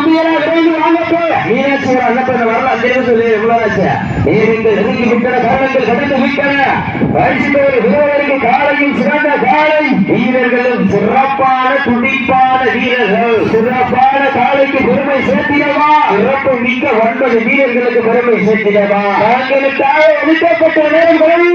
தம்பியரா விரைந்து வாங்கப்போ. மீனாட்சி ஒரு வரல அந்த சொல்லி எவ்வளவு ஆச்சு நீங்கள் நெருங்கி விட்டன காரணங்கள் கடந்து விட்டன. பரிசுத்தவர் வீரருக்கு காலையும் சிறந்த காலை. வீரர்களும் சிறப்பான துடிப்பான வீரர்கள். சிறப்பான காலைக்கு பெருமை சேர்த்திடவா? சிறப்பு மிக்க ஒன்பது வீரர்களுக்கு பெருமை சேர்த்திடவா? தாங்களுக்காக ஒதுக்கப்பட்ட நேரம் கடைசி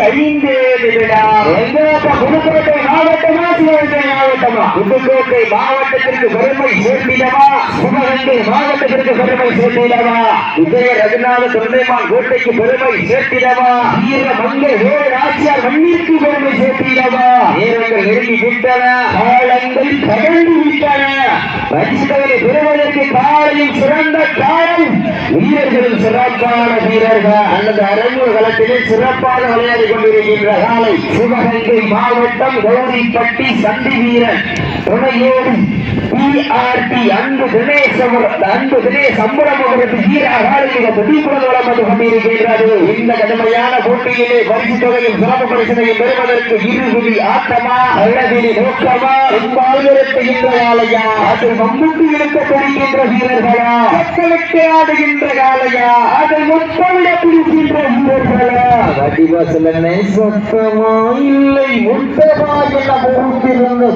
ஐந்து நிமிடம். ஐந்து நிமிடம். மாவட்டமா சிவகங்கை மாவட்டமா? புதுக்கோட்டை மாவட்டத்திற்கு பெருமை சேர்த்திடவா? சிவகங்கை மாவட்டத்திற்கு பெருமை சேர்த்திடவா? விஜய ரகுநாத தொண்டைமான் கோட்டைக்கு பெருமை சேர்த்திடவா? வீர மங்கை வேறு ஆட்சியார் மண்ணிற்கு பெருமை சேர்த்திடவா? நேரங்கள் நெருங்கி விட்டன காலங்கள் கடந்து விட்டன. பரிசுகளை பெறுவதற்கு காலையும் சிறந்த காலம் வீரர்களும் சிறப்பான வீரர்கள். அல்லது அரங்கு களத்திலே சிறப்பாக விளையாடி கொண்டிருக்கின்ற காலை சிவகங்கை மாவட்டம் கௌரிப்பட்டி சந்தி வீரன். துணையோடு பிஆர்டி அன்பு தினேசவர் அன்பு தினேஷ் அம்பரம் அவரது வீர அகாலிக துடிப்புடன் வளம் வந்து கொண்டிருக்கின்றது. இந்த கடுமையான போட்டியிலே பரிசு தொகையில் சிறப்பு பரிசனையும் பெறுவதற்கு இருகுதி ஆட்டமா அல்லது நோக்கமா வாழ்விருக்கின்ற காலையா அது மம்முட்டி இழுக்கப்படுகின்ற வீரர்களா மக்களுக்கு ஆடுகின்ற காலையா அது மொத்தமிட பிடிக்கின்ற வீரர்களா. வடிவாசலனை சொத்தமா இல்லை முத்தமா என பொறுத்திருந்த